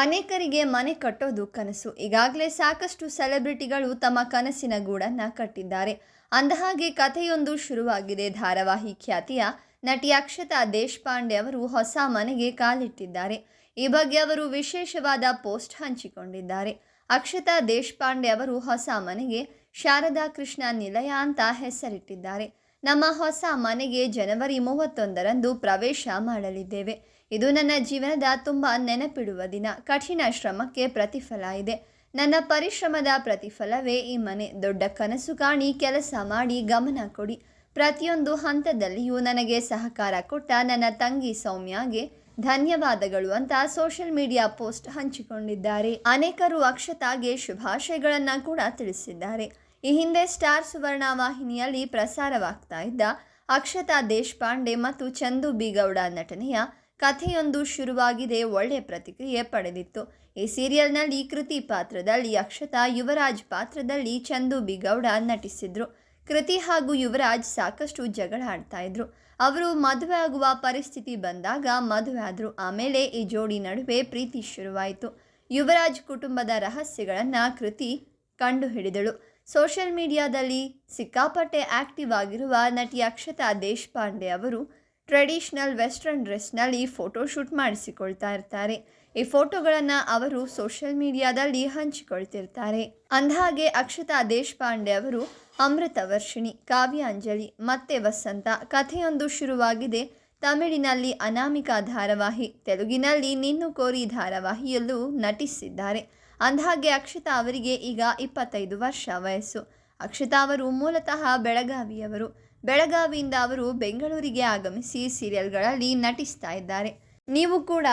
ಅನೇಕರಿಗೆ ಮನೆ ಕಟ್ಟೋದು ಕನಸು. ಈಗಾಗಲೇ ಸಾಕಷ್ಟು ಸೆಲೆಬ್ರಿಟಿಗಳು ತಮ್ಮ ಕನಸಿನ ಗೂಡನ್ನು ಕಟ್ಟಿದ್ದಾರೆ. ಅಂದಹಾಗೆ ಕಥೆಯೊಂದು ಶುರುವಾಗಿದೆ. ಧಾರಾವಾಹಿ ಖ್ಯಾತಿಯ ನಟಿ ಅಕ್ಷತಾ ದೇಶಪಾಂಡೆ ಅವರು ಹೊಸ ಮನೆಗೆ ಕಾಲಿಟ್ಟಿದ್ದಾರೆ. ಈ ಬಗ್ಗೆ ಅವರು ವಿಶೇಷವಾದ ಪೋಸ್ಟ್ ಹಂಚಿಕೊಂಡಿದ್ದಾರೆ. ಅಕ್ಷತಾ ದೇಶಪಾಂಡೆ ಅವರು ಹೊಸ ಮನೆಗೆ ಶಾರದಾ ಕೃಷ್ಣ ನಿಲಯ ಅಂತ ಹೆಸರಿಟ್ಟಿದ್ದಾರೆ. ನಮ್ಮ ಹೊಸ ಮನೆಗೆ ಜನವರಿ ಮೂವತ್ತೊಂದರಂದು ಪ್ರವೇಶ ಮಾಡಲಿದ್ದೇವೆ. ಇದು ನನ್ನ ಜೀವನದ ತುಂಬ ನೆನಪಿಡುವ ದಿನ. ಕಠಿಣ ಶ್ರಮಕ್ಕೆ ಪ್ರತಿಫಲ ಇದೆ. ನನ್ನ ಪರಿಶ್ರಮದ ಪ್ರತಿಫಲವೇ ಈ ಮನೆ. ದೊಡ್ಡ ಕನಸು ಕಾಣಿ, ಕೆಲಸ ಮಾಡಿ, ಗಮನ ಕೊಡಿ. ಪ್ರತಿಯೊಂದು ಹಂತದಲ್ಲಿಯೂ ನನಗೆ ಸಹಕಾರ ಕೊಟ್ಟ ನನ್ನ ತಂಗಿ ಸೌಮ್ಯಾಗೆ ಧನ್ಯವಾದಗಳು ಅಂತ ಸೋಷಿಯಲ್ ಮೀಡಿಯಾ ಪೋಸ್ಟ್ ಹಂಚಿಕೊಂಡಿದ್ದಾರೆ. ಅನೇಕರು ಅಕ್ಷತಾಗೆ ಶುಭಾಶಯಗಳನ್ನು ಕೂಡ ತಿಳಿಸಿದ್ದಾರೆ. ಈ ಹಿಂದೆ ಸ್ಟಾರ್ ಸುವರ್ಣ ವಾಹಿನಿಯಲ್ಲಿ ಪ್ರಸಾರವಾಗ್ತಾ ಇದ್ದ ಅಕ್ಷತಾ ದೇಶಪಾಂಡೆ ಮತ್ತು ಚಂದು ಬಿಗೌಡ ನಟನೆಯ ಕಥೆಯೊಂದು ಶುರುವಾಗಿದೆ ಒಳ್ಳೆಯ ಪ್ರತಿಕ್ರಿಯೆ ಪಡೆದಿತ್ತು. ಈ ಸೀರಿಯಲ್ನಲ್ಲಿ ಕೃತಿ ಪಾತ್ರದಲ್ಲಿ ಅಕ್ಷತಾ, ಯುವರಾಜ್ ಪಾತ್ರದಲ್ಲಿ ಚಂದು ಬಿಗೌಡ ನಟಿಸಿದ್ರು. ಕೃತಿ ಹಾಗೂ ಯುವರಾಜ್ ಸಾಕಷ್ಟು ಜಗಳ ಆಡ್ತಾ ಇದ್ರು. ಅವರು ಮದುವೆ ಆಗುವ ಪರಿಸ್ಥಿತಿ ಬಂದಾಗ ಮದುವೆ ಆದರು. ಆಮೇಲೆ ಈ ಜೋಡಿ ನಡುವೆ ಪ್ರೀತಿ ಶುರುವಾಯಿತು. ಯುವರಾಜ್ ಕುಟುಂಬದ ರಹಸ್ಯಗಳನ್ನು ಕೃತಿ ಕಂಡುಹಿಡಿದಳು. ಸೋಷಿಯಲ್ ಮೀಡಿಯಾದಲ್ಲಿ ಸಿಕ್ಕಾಪಟ್ಟೆ ಆಕ್ಟಿವ್ ಆಗಿರುವ ನಟಿ ಅಕ್ಷತಾ ದೇಶಪಾಂಡೆ ಅವರು ಟ್ರೆಡಿಷನಲ್ ವೆಸ್ಟರ್ನ್ ಡ್ರೆಸ್ನಲ್ಲಿ ಫೋಟೋಶೂಟ್ ಮಾಡಿಸಿಕೊಳ್ತಾ ಇರ್ತಾರೆ. ಈ ಫೋಟೋಗಳನ್ನು ಅವರು ಸೋಷಿಯಲ್ ಮೀಡಿಯಾದಲ್ಲಿ ಹಂಚಿಕೊಳ್ತಿರ್ತಾರೆ. ಅಂದಹಾಗೆ ಅಕ್ಷತಾ ದೇಶಪಾಂಡೆ ಅವರು ಅಮೃತ ವರ್ಷಿಣಿ, ಕಾವ್ಯಾಂಜಲಿ, ಮತ್ತೆ ವಸಂತ ಕಥೆಯೊಂದು ಶುರುವಾಗಿದೆ. ತಮಿಳಿನಲ್ಲಿ ಅನಾಮಿಕಾ ಧಾರಾವಾಹಿ, ತೆಲುಗಿನಲ್ಲಿ ನಿನ್ನು ಕೋರಿ ಧಾರಾವಾಹಿಯಲ್ಲೂ ನಟಿಸಿದ್ದಾರೆ. ಅಂದಹಾಗೆ ಅಕ್ಷತಾ ಅವರಿಗೆ ಈಗ ಇಪ್ಪತ್ತೈದು ವರ್ಷ ವಯಸ್ಸು. ಅಕ್ಷತಾ ಅವರು ಮೂಲತಃ ಬೆಳಗಾವಿಯವರು. ಬೆಳಗಾವಿಯಿಂದ ಅವರು ಬೆಂಗಳೂರಿಗೆ ಆಗಮಿಸಿ ಸೀರಿಯಲ್ಗಳಲ್ಲಿ ನಟಿಸ್ತಾ ಇದ್ದಾರೆ. ನೀವು ಕೂಡ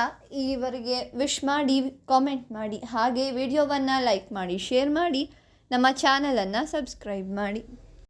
ಈವರೆಗೆ ವಿಶ್ ಮಾಡಿ ಕಾಮೆಂಟ್ ಮಾಡಿ, ಹಾಗೆ ವಿಡಿಯೋವನ್ನು ಲೈಕ್ ಮಾಡಿ ಶೇರ್ ಮಾಡಿ, ನಮ್ಮ ಚಾನಲನ್ನು ಸಬ್ಸ್ಕ್ರೈಬ್ ಮಾಡಿ.